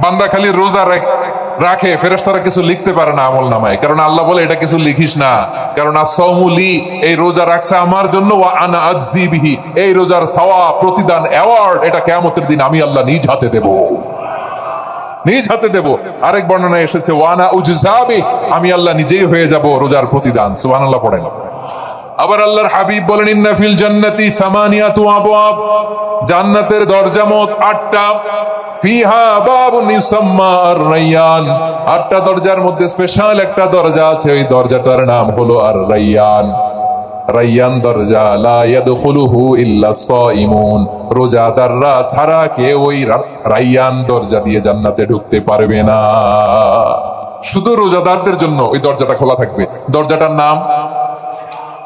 বান্দা খালি রোজা রাখ- ফেরেশতারা কিছু লিখতে পারে না আমল নামায়। কারণ আল্লাহ বলে, এটা কিছু লিখিস না। কারণ আসৌমুলি এই রোজা রাখছে আমার জন্য আনা আজজি বিহি। এই রোজার সাওয়া প্রতিদান অ্যাওয়ার্ড এটা কেয়ামতের দিন আমি আল্লাহ নিজ হাতে দেব। নিজ হাতে দেব। আরেক বর্ণনায় এসেছে ওয়ানা উজজাবি আমি আল্লাহ নিজেই হয়ে যাব রোজার প্রতিদান। সুবহানাল্লাহ, পড়েন। আবার আল্লাহর হাবিব বলেন, ইন্না ফিল জান্নাতি সামানিয়াতু আবওয়াব। জান্নাতের দরজা মোট আটটা। ফিহা বাবুন ইউসাম্মা আর-রায়্যান আটটা দরজার মধ্যে স্পেশাল একটা দরজা আছে, ওই দরজাটার নাম হলো আর-রায়্যান রাইয়ান দরজা, লা ইয়াদখুলুহু ইল্লা সাইমুন। রোজাদাররা ছাড়া কেউ ওই রাইয়ান দরজা দিয়ে জান্নাতে ঢুকতে পারবে না। শুধু রোজাদারদের জন্য ওই দরজাটা খোলা থাকবে। দরজাটার নাম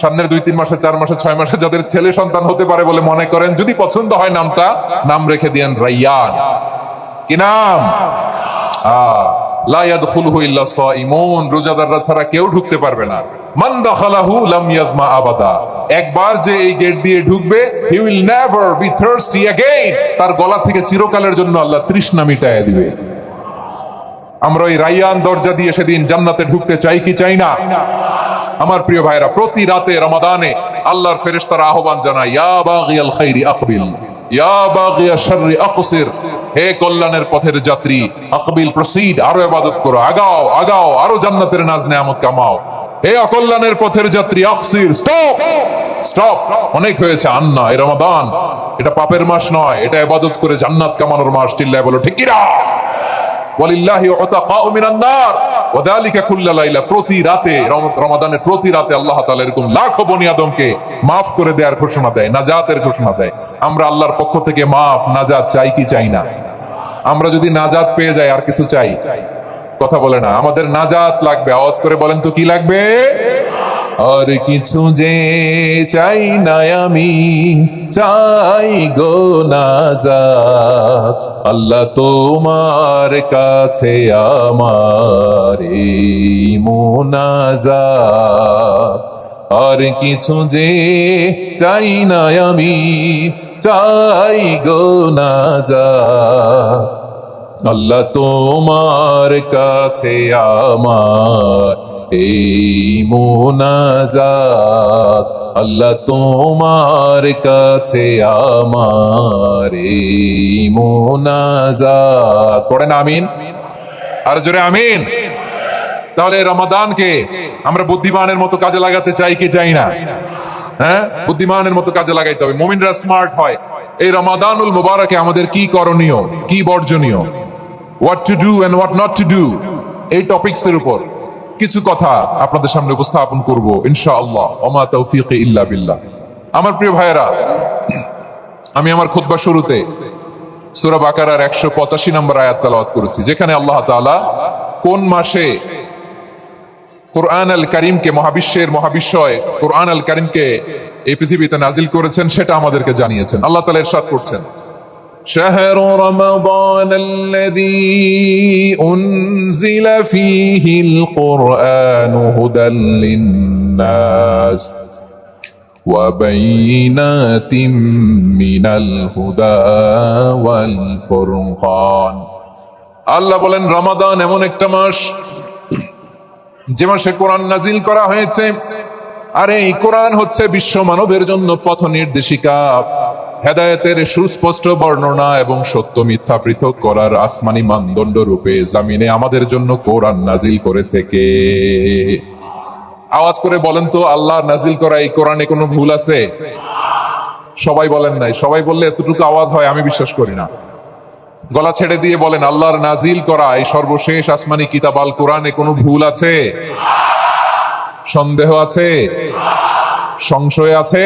সামনের দুই তিন মাসে চার মাসে ছয় মাসে যাদের ছেলে সন্তান হতে পারে বলে মনে করেন যদি পছন্দ হয় নামটা নাম রেখে দিয়েন রাইয়ান কি নাম আহ, লা ইয়াদখুলহু ইল্লা সাইমুন রোজাদাররা ছাড়া কেউ ঢুকতে পারবে না মান দাখালাহু লাম ইয়াজমা আবাদা একবার যে এই গেট দিয়ে ঢুকবে he will never be thirsty again তার গলা থেকে চিরকালের জন্য আল্লাহ তৃষ্ণা মিটায় দিবে আমরা ওই রাইয়ান দরজা দিয়ে সেদিন জান্নাতে ঢুকতে চাই কি চাই না আমার প্রিয় ভাইরা, প্রতি রাতে রমাদানে আল্লাহর ফেরেশতারা আহ্বান জানায়, ইয়া বাগিয়াল খাইরি আকবিল, ইয়া বাগিয়া শাররি আকসির, হে কল্যাণের পথের যাত্রী, আকবিল, প্রসিড, আরও ইবাদত করো, আগাও আগাও, আরও জান্নাতের নাজ নেয়ামত কামাও। হে অকল্যাণের পথের যাত্রী, আকসির, স্টপ স্টপ। অনেক হয়েছে আন্না এ রমাদান। এটা পাপের মাস নয়, এটা ইবাদত করে জান্নাত কামানোর মাস, চিল্লায় বলো, ঠিক কিনা ওয়ালিল্লাহি উতাকাউ মিনান নার। ওয়াদালিকা কুল্লা লাইলা, প্রতি রাতে রমাদানের প্রতি রাতে আল্লাহ এরকম লাখো বনি আদমকে করে দেওয়ার ঘোষণা দেয়, নাজাতের ঘোষণা দেয়। আমরা আল্লাহর পক্ষ থেকে মাফ, নাজাত চাই কি চাই না? আমরা যদি নাজাত পেয়ে যাই, আর কিছু চাই? কথা বলে না। আমাদের নাজাত লাগবে। আওয়াজ করে বলেন তো কি লাগবে? আর কিছু যে চাই না আমি, চাই গো নাজাত আল্লাহ তোমার কাছে আমার এই মোনাজাত। আর কিছু যে চাই না আমি, চাই গো নাজাত আল্লাহ তোমার কাছে আমার এই মোনাজাত আল্লাহ তোমার কাছে আমার এই মোনাজাত। পড়েন আমিন? আর জোরে আমিন? তাহলে রমাদানকে আমরা বুদ্ধিমানের মতো কাজে লাগাতে চাই কি চাই না? হ্যাঁ? বুদ্ধিমানের মতো কাজে লাগাইতে হবে। মুমিনরা স্মার্ট হয়। এই রমাদানুল মুবারকে আমাদের কি করণীয়? কি বর্জনীয়? What to do and what not to do এই টপিকস এর উপর। কিছু কথা আপনাদের সামনে উপস্থাপন করব, ইনশাআল্লাহ। ওমা তৌফিক ইল্লা বিল্লাহ। আমার প্রিয় ভাইয়েরা, আমি আমার খুতবা শুরুতে সূরা বাকারার একশো পঁচাশি নম্বর আয়াত তেলাওয়াত করেছি, যেখানে আল্লাহ তাআলা কোন মাসে কোরআন আল করিমকে মহাবিশ্বের মহাবিশ্বয় কোরআন আল করিমকে এই পৃথিবীতে নাজিল করেছেন সেটা আমাদেরকে জানিয়েছেন। আল্লাহ তালা ইরশাদ করছেন। شهر رمضان الذي أنزل فيه القرآن هدى للناس وبينات من الهدى والفرقان আল্লাহ বলেন রমাদান এমন একটা মাস যে মাসে কোরআন নাজিল করা হয়েছে আর এই কোরআন হচ্ছে বিশ্ব মানবের জন্য পথ নির্দেশিকা হেদায়তের সুস্পষ্ট বর্ণনা এবং সত্য মিথ্যা পৃথক করার আসমানি মানদণ্ড রূপে জামিনে আমাদের জন্য কোরআন নাজিল করেছে কে? আওয়াজ করে বলেন তো, আল্লাহ নাজিল করা এই কোরআনে কোনো ভুল আছে? সবাই বলেন নাই। সবাই বললে এতটুকু আওয়াজ হয়, আমি বিশ্বাস করি না। গলা ছেড়ে দিয়ে বলেন, আল্লাহর নাজিল করা এই সর্বশেষ আসমানি কিতাব আল কোরআনে কোনো ভুল আছে? সন্দেহ আছে? সংশয় আছে?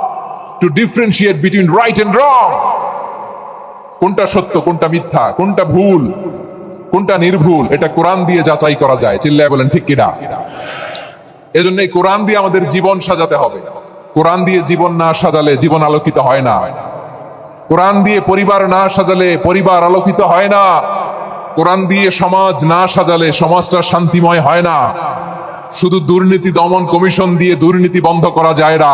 To differentiate between right and wrong কোনটা সত্য, কোনটা মিথ্যা, কোনটা ভুল, কোনটা নির্ভুল, এটা কোরআন দিয়ে যাচাই করা যায়। চিল্লায় বলেন, ঠিক কিনা? এজন্য এই কোরআন দিয়ে আমাদের জীবন সাজাতে হবে। কোরআন দিয়ে জীবন না সাজালে জীবন আলোকিত হয় না। কোরআন দিয়ে পরিবার না সাজালে পরিবার আলোকিত হয় না। কোরআন দিয়ে সমাজ না সাজালে সমাজটা শান্তিময় হয় না। শুধু দুর্নীতি দমন কমিশন দিয়ে দুর্নীতি বন্ধ করা যায় না।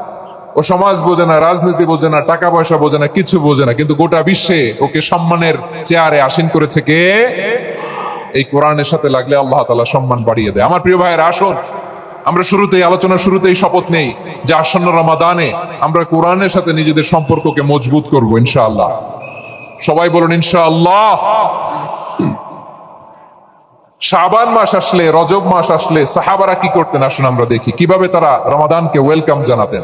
ও সমাজ বোঝে না, রাজনীতি বোঝে না, টাকা পয়সা বোঝে না, কিছু বোঝে না, কিন্তু গোটা বিশ্বে ওকে সম্মানের চেয়ারে আসীন করেছে কে? এই কোরআনের সাথে লাগলে আল্লাহ তালা সম্মান বাড়িয়ে দেয়। আমার প্রিয় ভাইয়ের, আসুন। আমরা শুরুতেই আলোচনার শুরুতেই শপথ নেই যে আসন্ন রমাদানে আমরা কোরআনের সাথে নিজেদের সম্পর্ককে মজবুত করব, ইনশাআল্লাহ। সবাই বলুন, ইনশাআল্লাহ। শাবান মাস আসলে, রজব মাস আসলে সাহাবারা কি করতেন? আসুন আমরা দেখি। কীভাবে তারা রমাদানকে ওয়েলকাম জানাতেন?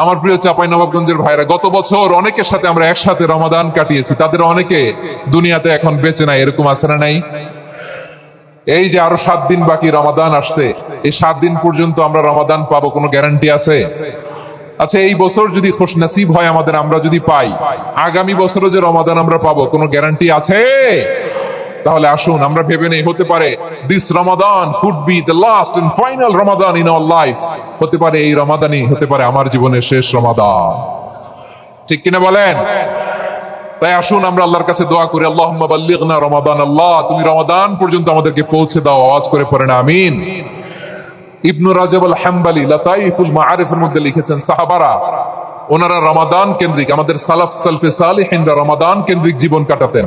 আমার প্রিয় চাপাই নবাবগঞ্জের ভাইরা, গত বছর অনেকের সাথে আমরা একসাথে রমাদান কাটিয়েছি। তাদের অনেকে দুনিয়াতে এখন বেঁচে নাই, এরকম আছে না নাই? এই যে আরও সাত দিন বাকি রমাদান আসতে এই সাত দিন পর্যন্ত আমরা রমাদান পাবো, কোনো গ্যারান্টি আছে? আচ্ছা এই বছর যদি খোশ নসিব হয় আমাদের, আমরা যদি পাই, আগামী বছরও যে রমাদান আমরা পাবো, কোনো গ্যারান্টি আছে? তাহলে আসুন, আমরা ভেবে নেই, হতে পারে this Ramadan could be the last and final Ramadan in our life হতে পারে এই রমাদানই হতে পারে আমার জীবনের শেষ রমাদান ঠিক কিনা বলেন? তাই আসুন, আমরা আল্লাহর কাছে দোয়া করি আল্লাহ বাল্লিগনা রমাদান আল্লাহ, তুমি রমাদান পর্যন্ত আমাদেরকে পৌঁছে দাও, আওয়াজ করে পড়েন আমিন। ইবনু রাজাব আল হাম্বালি লাতাইফুল মাআরিফের মধ্যে লিখেছেন, সাহাবারা, ওনারা রমাদান কেন্দ্রিক, আমাদের সালাফ সালফে সালিহিনরা রমাদান কেন্দ্রিক জীবন কাটাতেন।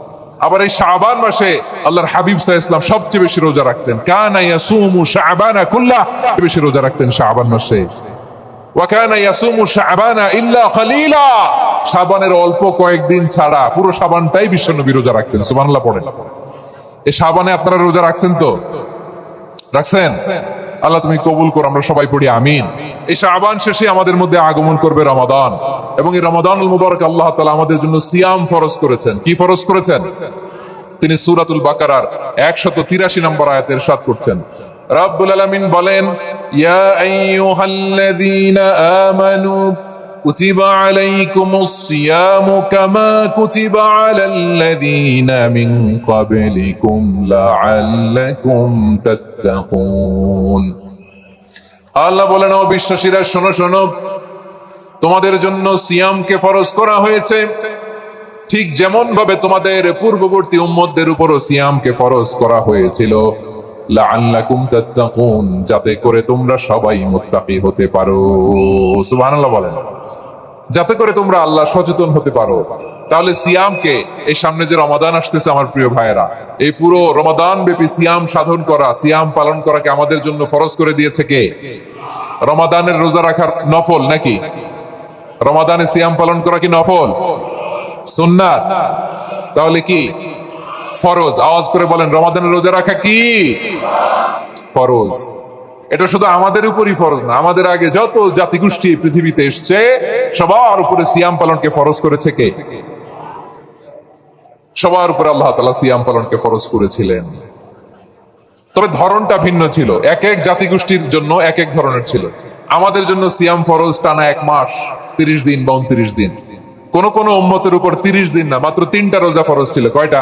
আবার এই শাবান মাসে আল্লাহর হাবিব সাহ ইসলাম সবচেয়ে বেশি রোজা রাখতেন। কানা ইয়াসুমু শাবানা কুল্লাহ বেশি রোজা রাখতেন শাবান মাসে। ওয়াকানা ইয়াসুমু শাবানা ইল্লা খালিলা, শাবানের অল্প কয়েকদিন ছাড়া পুরো শাবানটাই বিশ্বনবী রোজা রাখতেন, সুবহানাল্লাহ পড়েন। এই শাবানে আপনারা রোজা রাখছেন তো? রাখছেন? আল্লাহ তুমি কবুল করো, আমরা সবাই পড়ি, আমিন। এই শাবান শেষে আমাদের মধ্যে আগমন করবে রমাদান। এবং এই রমাদান মুবারক আল্লাহ তালা আমাদের জন্য সিয়াম ফরজ করেছেন। কি ফরজ করেছেন? তিনি সুরাতুল বাকারার একশত তিরাশি নম্বর আয়াতের সাত করছেন। রাব্বুল আলমিন বলেন, ইয়া আইয়ুহাল্লাযীনা আমানু كتب عليكم الصيام كما كتب على الذين من قبلكم لعلكم تتقون আল্লাহ বলেন ও বিশ্বাসীরা শোনো শোনো তোমাদের জন্য সিয়ামকে ফরজ করা হয়েছে ঠিক যেমন ভাবে তোমাদের পূর্ববর্তী উম্মতদের উপরও সিয়ামকে ফরজ করা হয়েছিল লাআল্লাকুম তাত্তাকুন যাতে করে তোমরা সবাই মুত্তাকি হতে পারো সুবহানাল্লাহ বলেন যাতে করে তোমরা আল্লাহ সচেতন হতে পারো। তাহলে সিয়ামকে এই সামনে যে রমাদান আসতেছে আমার প্রিয় ভাইয়েরা, এই পুরো রমাদান ব্যাপী সিয়াম সাধন করা, সিয়াম পালন করাকে আমাদের জন্য ফরজ করে দিয়েছে কে? রমাদানের রোজা রাখার নফল নাকি? রমাদানে সিয়াম পালন করা কি নফল? সুন্নাত। তাহলে কি? ফরজ। আওয়াজ করে বলেন, রমাদানের রোজা রাখা কি? ফরজ। এটা শুধু আমাদের উপরই ফরজ না, আমাদের আগে যত জাতিগোষ্ঠী পৃথিবীতে এসছে, সবার উপরে সিয়াম পালনকে ফরজ করেছে কে? সবার উপরে আল্লাহ তালা সিয়াম পালনকে ফরজ করেছিলেন। তবে ধরনটা ভিন্ন ছিল, এক এক জাতিগোষ্ঠীর জন্য এক এক ধরনের ছিল। আমাদের জন্য সিয়াম ফরজ টানা এক মাস, তিরিশ দিন বা উনত্রিশ দিন। কোন কোন উম্মতের উপর তিরিশ দিন না, মাত্র তিনটা রোজা ফরজ ছিল। কয়টা?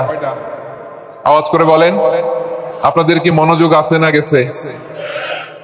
আওয়াজ করে বলেন। আপনাদের কি মনোযোগ আছে না গেছে?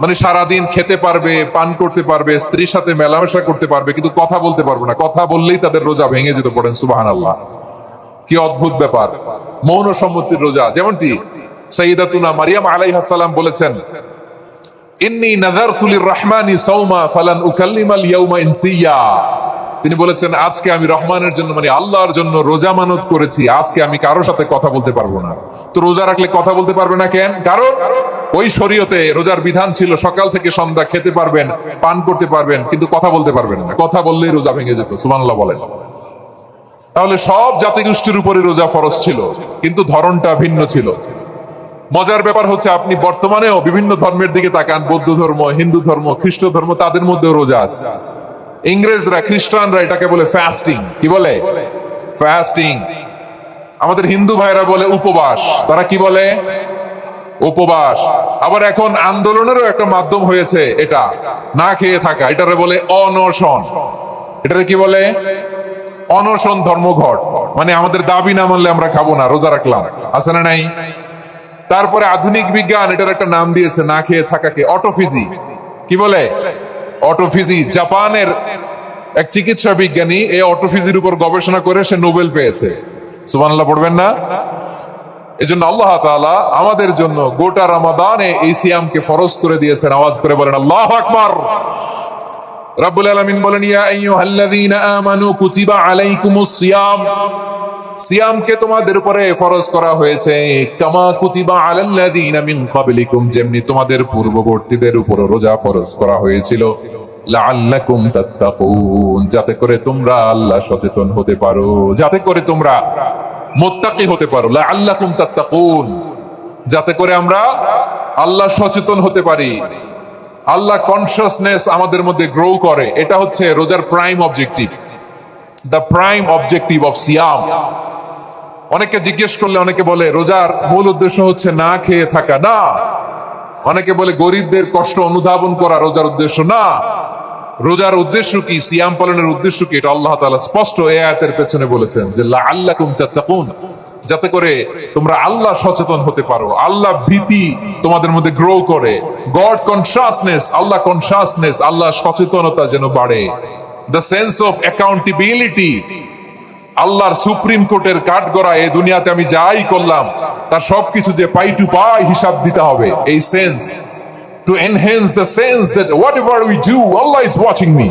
মানে সারাদিন খেতে পারবে, পান করতে পারবে, স্ত্রীর সাথে মেলামেশা করতে পারবে, কিন্তু কথা বলতে পারবে না। কথা বললেই তাদের রোজা ভেঙে যেতে পড়েন সুবাহান আল্লাহ কি অদ্ভুত ব্যাপার। মৌন সম্মতির রোজা, যেমনটি সঈদাতুনা মারিয়াম আলাইহাসাল্লাম বলেছেন ইনসিয়া তিনি বলেছেন, আজকে আমি রহমানের জন্য মানে আল্লাহর জন্য রোজা মানত করেছি। আজকে আমি কারোর সাথে কথা বলতে পারব না। তো রোজা রাখলে কথা বলতে পারবে না কেন? কারণ ওই শরীয়তে রোজার বিধান ছিল, সকাল থেকে সন্ধ্যা খেতে পারবেন, পান করতে পারবেন, কিন্তু কথা বলতে পারবেন না। কথা বললেই রোজা ভেঙে যেত, সুবহানাল্লাহ বলেন। তাহলে সব জাতিগোষ্ঠীর উপরে রোজা ফরজ ছিল, কিন্তু ধরনটা ভিন্ন ছিল। মজার ব্যাপার হচ্ছে, আপনি বর্তমানেও বিভিন্ন ধর্মের দিকে তাকান, বৌদ্ধ ধর্ম, হিন্দু ধর্ম, খ্রিস্ট ধর্ম, তাদের মধ্যেও রোজা আছে। ইংরেজরা, খ্রিস্টানরা এটাকে বলে ফাস্টিং কি বলে? ফাস্টিং আমাদের হিন্দু ভাইরা বলে উপবাস। তারা কি বলে? উপবাস। আবার এখন আন্দোলনেরও একটা মাধ্যম হয়েছে এটা। না খেয়ে থাকা, এটারে বলে অনশন। এটারে কি বলে? অনশন ধর্মঘট। মানে আমাদের দাবি না মানলে আমরা খাব না, রোজা রাখলাম। আছে না নাই? তারপরে আধুনিক বিজ্ঞান এটার একটা নাম দিয়েছে, না খেয়ে থাকাকে অটোফিজি। কি বলে? অটোফিজি। জাপানের এক চিকিৎসা বিজ্ঞানী এই অটোফিজির উপর গবেষণা করে সে নোবেল পেয়েছে। সুবহানাল্লাহ, পড়বেন না? এই জন্য আল্লাহ তাআলা আমাদের জন্য গোটা রমাদানে এই সিয়ামকে ফরজ করে দিয়েছেন। আওয়াজ করে বলেন, আল্লাহ আকবার! রাব্বুল আলামিন বলেন, ইয়া আইয়ুহাল্লাযীনা আমানু কুতিবা আলাইকুমুস সিয়াম। সিয়ামকে তোমাদের উপরে ফরজ করা হয়েছে। কামা কুতিবা আলাল্লাযীনা মিন ক্বাবলিকুম, যেমনি তোমাদের পূর্ববর্তীদের উপর রোজা ফরজ করা হয়েছিল। লাআল্লাকুম তাত্তাকুন, যাতে করে তোমরা আল্লাহ সচেতন হতে পারো। যাতে করে তোমরা মুত্তাকি হতে পারো। লাআল্লাকুম তাত্তাকুন। যাতে করে আমরা আল্লাহ সচেতন হতে পারি। আল্লাহ কনসিয়াসনেস আমাদের মধ্যে গ্রো করে। এটা হচ্ছে রোজার prime objective the prime objective of সিয়াম অনেকে জিজ্ঞেস করলে অনেকে বলে, রোজার মূল উদ্দেশ্য হচ্ছে না খেয়ে থাকা। না। অনেকে বলে, গরিবদের কষ্ট অনুধাবন করা রোজার উদ্দেশ্য না। রোজার উদ্দেশ্য কি, সিয়াম পালনের উদ্দেশ্য কি, এটা আল্লাহ তাআলা স্পষ্ট এই আয়াতের পেছনে বলেছেন যে, লাআল্লাকুম তাত্তাকুন। যাতে করে তোমরা আল্লাহ সচেতন হতে পারো, আল্লাহ ভীতি তোমাদের মধ্যে গ্রো করে। God consciousness Allah consciousness Allah সচেতনতা যেন বাড়ে। দ্য সেন্স অফ অ্যাকাউন্টেবিলিটি আল্লাহর সুপ্রিম কোর্টের কাঠ গড়া এই দুনিয়াতে আমি যাই করলাম, তার সবকিছু যে পাই টু পাই হিসাব দিতে হবে। এই sense to enhance the sense that whatever we do, Allah is watching me.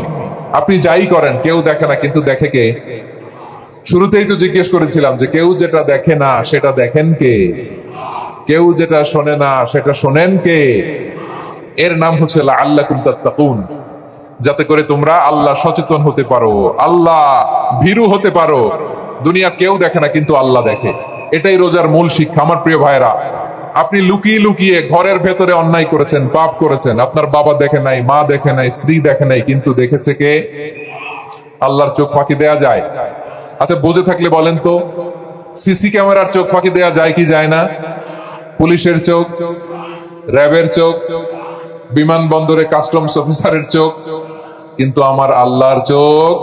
আপনি যাই করেন কেউ দেখে না কিন্তু দেখে কে? শুরুতেই তো জিজ্ঞেস করেছিলাম যে কেউ যেটা দেখে না সেটা দেখেন কে? কেউ যেটা শোনে না সেটা শোনেন কে? এর নাম হচ্ছে আল্লাহ কুমতাত্তাকুন যাতে করে তোমরা আল্লাহ সচেতন হতে পারো আল্লাহ ভীরু হতে পারো। দুনিয়া কেউ দেখে না কিন্তু আল্লাহ দেখে। এটাই রোজার মূল শিক্ষা আমার প্রিয় ভাইরা আপনি লুকিয়ে লুকিয়ে ঘরের ভেতরে অন্যায় করেছেন, পাপ করেছেন। আপনার বাবা দেখে নাই, মা দেখে নাই, স্ত্রী দেখে নাই, কিন্তু দেখেছে কে? আল্লাহর চোখ ফাঁকি দেয়া যায়। আচ্ছা বুঝে থাকলে বলেন তো, সিসি ক্যামেরার চোখ ফাঁকি দেয়া যায় কি যায় না? পুলিশের চোখ, র্যাবের চোখ, বিমানবন্দরে কাস্টমস অফিসারের চোখ, কিন্তু আমার আল্লাহর চোখ,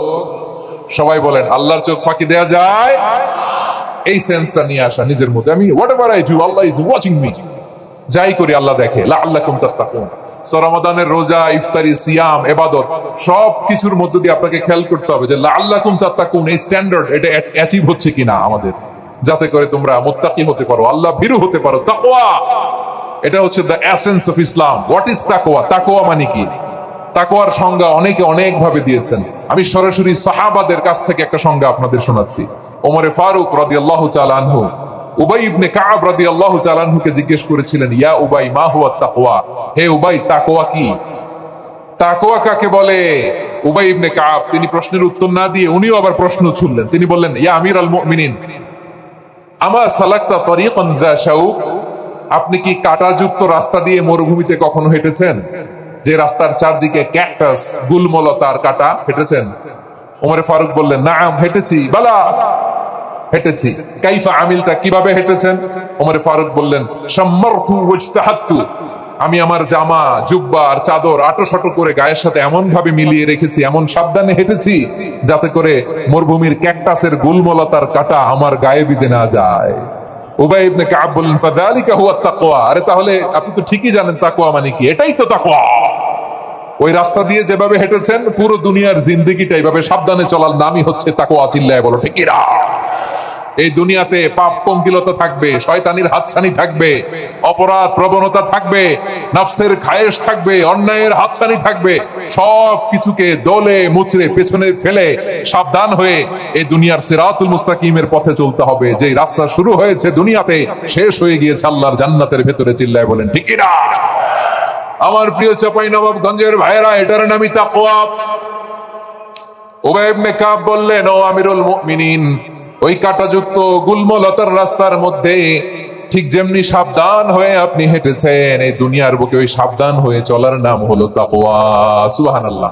সবাই বলেন, আল্লাহর চোখ ফাঁকি দেয়া যায়? এই সেন্সটা নিয়ে আসা নিজের মধ্যে। আমি whatever I do Allah is watching me যাই করি আল্লাহ দেখে। আল্লাহ কুম তাত্তাকুন রমাদানের রোজা, ইফতারি, সিয়াম, এবাদত সব কিছুর মধ্য দিয়ে আপনাকে খেয়াল করতে হবে যে আল্লাহ কুম তাত্তাকুন, এই স্ট্যান্ডার্ড এটা অ্যাচিভ হচ্ছে কিনা আমাদের। যাতে করে তোমরা মোত্তাকি হতে পারো, আল্লাহ ভীরু হতে পারো। তাকওয়া! এটা হচ্ছে the essence of Islam what is তাকওয়া? তাকোয়া মানে কি? তাকওয়ার সংজ্ঞা অনেকে অনেক ভাবে দিয়েছেন। আমি সরাসরি সাহাবাদের কাছ থেকে একটা সংজ্ঞা আপনাদের শোনাচ্ছি। ওমরে ফারুক রাদিয়াল্লাহু তাআলা আনহু, উবাই ইবনে কাব রাদিয়াল্লাহু তাআলা আনহুকে জিজ্ঞেস করেছিলেন, ইয়া উবাই, মা হুয়া তাকওয়া? হে উবাই, তাকওয়া কি? তাকওয়া কাকে বলে? উবাই ইবনে কাব তিনি প্রশ্নের উত্তর না দিয়ে উনিও আবার প্রশ্ন ছুড়লেন। তিনি বললেন, ইয়া আমির আল মুমিনিন। আমা সালাক্তা তরিকান যা শাউক? আপনি কি কাটাযুক্ত রাস্তা দিয়ে মরুভূমিতে কখনো হেঁটেছেন? যে রাস্তার চারদিকে ক্যাকটাস, গুলমলতার কাটা হেঁটেছেন। ওমরে ফারুক বললেন, নাম, হেঁটেছি, বালা, হেঁটেছি। কাইফা আমিলতা কীভাবে হেঁটেছেন? ওমরে ফারুক বললেন, সম্মারতু ওয়াজতাহাত্তু আমি আমার জামা, জুব্বা আর চাদর আটো সাটো করে গায়ের সাথে এমন ভাবে মিলিয়ে রেখেছি, এমন সাবধানে হেঁটেছি যাতে করে মরুভূমির ক্যাকটাসের গুলমলতার কাটা আমার গায়ে বিধে না যায়। উবাই ইবনে কাব বললেন, ফাযালিকা হুয়া তাকওয়া। আরে তাহলে আপনি তো ঠিকই জানেন তাকওয়া মানে কি। এটাই তো তাকওয়া। ওই রাস্তা দিয়ে যেভাবে হেঁটেছেন, পুরো দুনিয়ার জিন্দেগিটা এইভাবে সাবধানে চলার নামই হচ্ছে তাকওয়া চিল্লায় বলো, ঠিক এই দুনিয়াতে পাপ পঙ্কিলতা থাকবে, শয়তানির হাতছানি থাকবে, অপরাধ প্রবণতা থাকবে, নফসের খায়েশ থাকবে, অন্যায়ের হাতছানি থাকবে, সব কিছুকে দলে, মুচড়ে, পেছনে ফেলে সাবধান হয়ে এই দুনিয়ার সিরাতুল মুস্তাকিমের পথে চলতে হবে। যে রাস্তা শুরু হয়েছে দুনিয়াতে, শেষ হয়ে গিয়েছে আল্লাহর জান্নাতের ভেতরে চিল্লায় বলেন, ঠিক না? আমার প্রিয় চাপাই নবাবগঞ্জের ভাইরা এটার নামই কাব বললেন, ও আমিরুল ওই রাস্তার মধ্যে ঠিক যেমনি সাবধান হয়ে আপনি হেঁটেছেন, এই দুনিয়ার বুকে ওই সাবধান হয়ে চলার নাম হলো তাকওয়া। সুবহানাল্লাহ।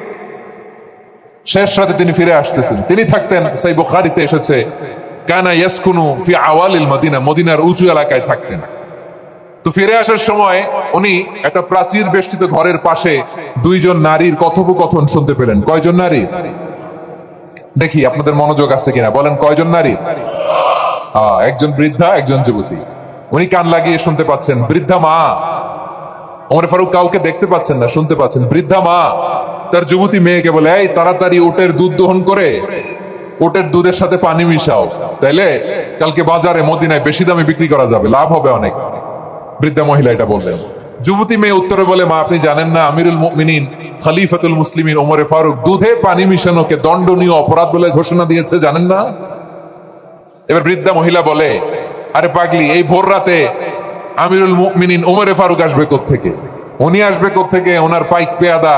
শেষ রাতে তিনি ফিরে আসতেছেন। তিনি থাকতেন, সেই বুখারিতে এসেছে, কানা ইয়াসকুনু ফি আওয়ালিল মদিনা মদিনার উঁচু এলাকায় থাকতেন। তো ফিরে আসার সময় উনি একটা প্রাচীর বেষ্টিত ঘরের পাশে দুইজন নারীর কথোপকথন শুনতে পেলেন। কয়জন নারী? দেখি, আপনাদের মনোযোগ আছে কিনা। বলেন, কয়জন নারী? একজন বৃদ্ধা, একজন যুবতী। উনি কান লাগিয়ে শুনতে পাচ্ছেন, বৃদ্ধা মা। ওমর ফারুক কাউকে দেখতে পাচ্ছেন না, শুনতে পাচ্ছেন, বৃদ্ধা মা। তার যুবতী মেয়েকে বলে, এই, তাড়াতাড়ি ওটের দুধ দহন করে। ওটের দুধের সাথে পানি মিশাও। তাইলে কালকে বাজারে মদিনায় বেশি দামে বিক্রি করা যাবে, লাভ হবে অনেক। বৃদ্ধা মহিলা এটা বললেন। যুবতী মেয়ে উত্তরে বলে, মা, আপনি জানেন না, আমিরুল মুমিনিন, খলিফাতুল মুসলিমিন, ওমরে ফারুক দুধে পানি মিশানোকে দণ্ডনীয় অপরাধ বলে ঘোষণা দিয়েছে, জানেন না? এবার বৃদ্ধা মহিলা বলে, আরে পাগলি, এই ভোর রাতে আমিরুল মুমিনিন, ওমরে ফারুক আসবে থেকে উনি আসবে থেকে ওনার পাইক পেয়াদা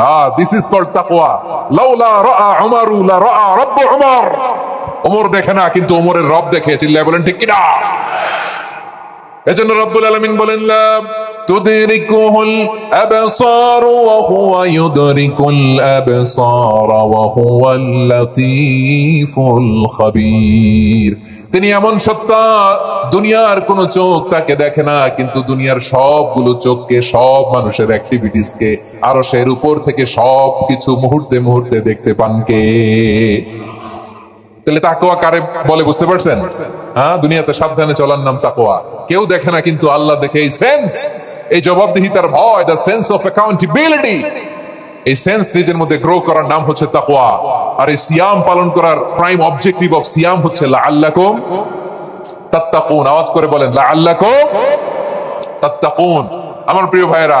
Ah, this call called taqwa. লাউলা রাআ উমারু লা রাআ রব্বু উমর। ওমর দেখে না কিন্তু ওমরের রব দেখে চিল্লায় বলেন ঠিক কিনা এজন্য রব্বুল আলামিন বলেন, লা তুদরিকুহুল আবসার ওয়া হুয়া ইউদরিকুল আবসার ওয়া হুয়াল খাবীর। তিনি এমন সত্তা, দুনিয়ার কোন চোখ তাকে দেখে না, কিন্তু দুনিয়ার সবগুলো চোখকে, সব মানুষের অ্যাক্টিভিটিসকে আরও সের উপর থেকে সব কিছু মুহূর্তে মুহূর্তে দেখতে পান কে? তাহলে তাকোয়া কারে বলে, বুঝতে পারছেন? হ্যাঁ দুনিয়াতে সাবধানে চলার নাম তাকোয়া কেউ দেখে না, কিন্তু আল্লাহ দেখে এই সেন্স এই জবাবদিহিতার ভয় দ্য সেন্স অফ অ্যাকাউন্টেবিলিটি এই সেন্স নিজের মধ্যে গ্রো করার নাম হচ্ছে তাকওয়া। আর এই সিয়াম পালন করার প্রাইম অবজেক্টিভ অফ সিয়াম হচ্ছে লা লাআল্লাকুম তাত্তাকুন। আওয়াজ করে বলেন লা লাআল্লাকুম তাত্তাকুন। আমার প্রিয় ভাইয়েরা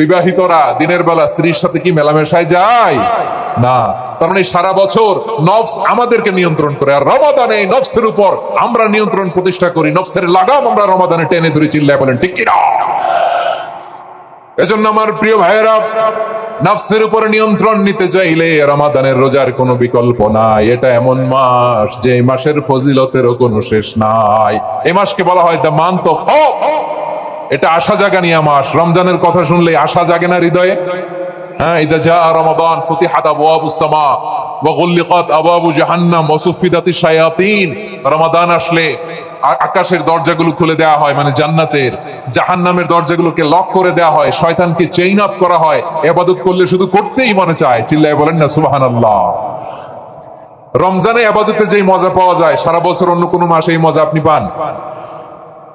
বিবাহিতরা দিনের বেলা স্ত্রীর সাথে কি মেলামেশায় যায়? না। তার মানে সারা বছর নফস আমাদেরকে নিয়ন্ত্রণ করে, আর রমাদানে এই নফসের উপর আমরা নিয়ন্ত্রণ প্রতিষ্ঠা করি, নফসের লাগাম আমরা রমাদানে টেনে ধরে চিল্লায় বলেন, ঠিক কিনা? এজন্য আমার প্রিয় ভাইয়েরা, নফসের উপর নিয়ন্ত্রণ নিতে চাইলে রমাদানের রোজার কোনো বিকল্প নাই। এটা এমন মাস যে মাসের ফজিলতেরও কোনো শেষ নাই। এই মাসকে বলা হয় দ্য মান্থ অফ এটা আশা জাগানিয়া মাস রমজানের কথা শুনলে আশা জাগে না হৃদয়ে? হ্যাঁ ইদা দরজাগুলো খুলে হয় মানে জান্নাতের। জাহান্নামের লক করে হয়, শয়তানকে করা হয়। এবাদত করলে শুধু করতেই মনে চায়। চিল্লায় বলেন না, সুবহানাল্লাহ। রমজানে আবাদতে যেই মজা পাওয়া যায়, সারা বছর অন্য কোনো মাসে এই মজা আপনি পান?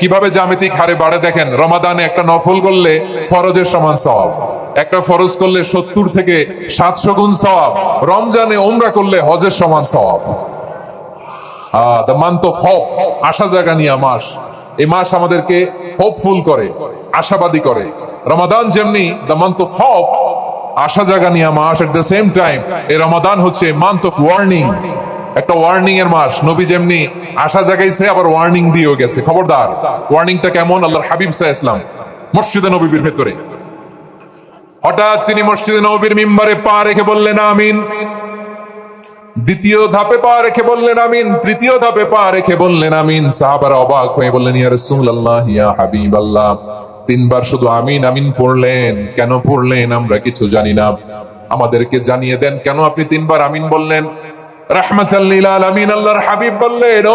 কীভাবে জ্যামিতিক হারে বাড়ে দেখেন, রমাদানে একটা নফল করলে ফরজের সমান সওয়াব, একটা ফরজ করলে সত্তর থেকে সাতশো গুণ সওয়াব, রমজানে ওমরা করলে হজের সমান হোপ আশা জাগানিয়া মাস, এই মাস আমাদেরকে হোপফুল করে, আশাবাদী করে। রমাদান যেমনি দ্য মান্থ অফ আশা জাগানিয়া মাস এট দ্য সেম টাইম এই রমাদান হচ্ছে মান্থ অফ ওয়ার্নিং একটা ওয়ার্নিং এর মাস। নবী যেমনি আশা জাগাইছে, আবার ওয়ার্নিং দিয়েও গেছে। খবরদার ওয়ার্নিংটা কেমন? আল্লাহর হাবিব সাহা ইসলাম মসজিদে নবীর ভেতরে। হঠাৎ তিনি মসজিদে নবীর মিম্বারে পা রেখে বললেন, আমিন। দ্বিতীয় ধাপে পা রেখে বললেন, আমিন। তৃতীয় ধাপে পা রেখে বললেন, আমিন। সাহাবারা অবাক হয়ে বললেন, ইয়া রাসূলুল্লাহ, ইয়া হাবিবাল্লাহ। তিনবার শুধু আমিন আমিন পড়লেন। কেন পড়লেন আমরা কিছু জানি না। আমাদেরকে জানিয়ে দেন, কেন আপনি তিনবার আমিন বললেন? আল্লাহর হাবিব বললেন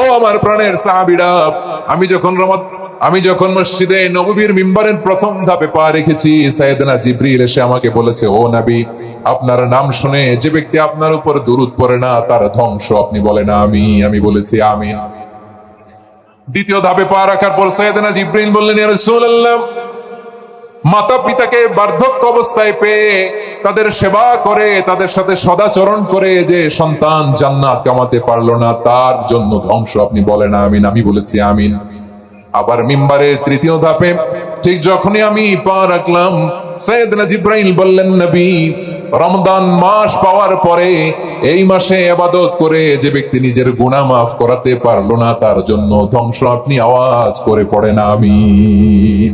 আমাকে বলেছে, ও নবী, আপনার নাম শুনে যে ব্যক্তি আপনার উপর দুরুদ পড়ে না, তার ধ্বংস আপনি বলেন, আমি আমি বলেছি, আমিন। দ্বিতীয় ধাপে পা রাখার পর সাইয়েদনা জিব্রিল বললেন মাতা পিতাকে বার্ধক্য অবস্থায় পেয়ে তাদের সেবা করে, তাদের সাথে সদাচরণ করে যে সন্তান জান্নাত কামাতে পারল না, তার জন্য ধ্বংস। আপনি বলেন আমিন, আমি বলেছি আমিন। আবার মিম্বারের তৃতীয় ধাপে, ঠিক যখনই আমি পা রাখলাম, সৈয়দনা জিব্রাইল বললেন, নবী রমদান মাস পাওয়ার পরে এই মাসে আবাদত করে যে ব্যক্তি নিজের গুনাহ মাফ করাতে পারল না, তার জন্য ধ্বংস। আপনি আওয়াজ করে পড়েন, আমিন।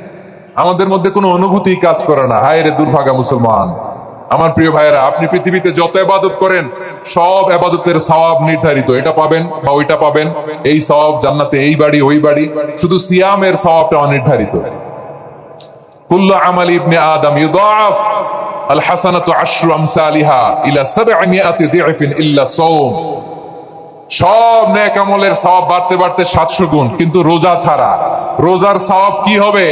আমাদের মধ্যে কোনো অনুভূতি কাজ করে না। হায় রে দুর্ভাগা মুসলমান। আমার প্রিয় ভাইয়েরা, আপনি পৃথিবীতে যত এবাদত করেন, সব এবাদতের সওয়াব নির্ধারিত। এটা পাবেন বা ওইটা পাবেন। এই সওয়াব জান্নাতে এই বাড়ি, ওই বাড়ি। শুধু সিয়ামের সওয়াবটা অনির্ধারিত। কুল্লু আমাল ইবনে আদম ইউদাফ আল হাসানাতু আশরু আমসালিহা ইলা সাবআমিয়াতি দিফিন ইল্লা সাওম। সব নেক আমলের সওয়াব বাড়তে বাড়তে 700 গুণ, কিন্তু রোজা ছাড়া। রোজার সওয়াব কি হবে?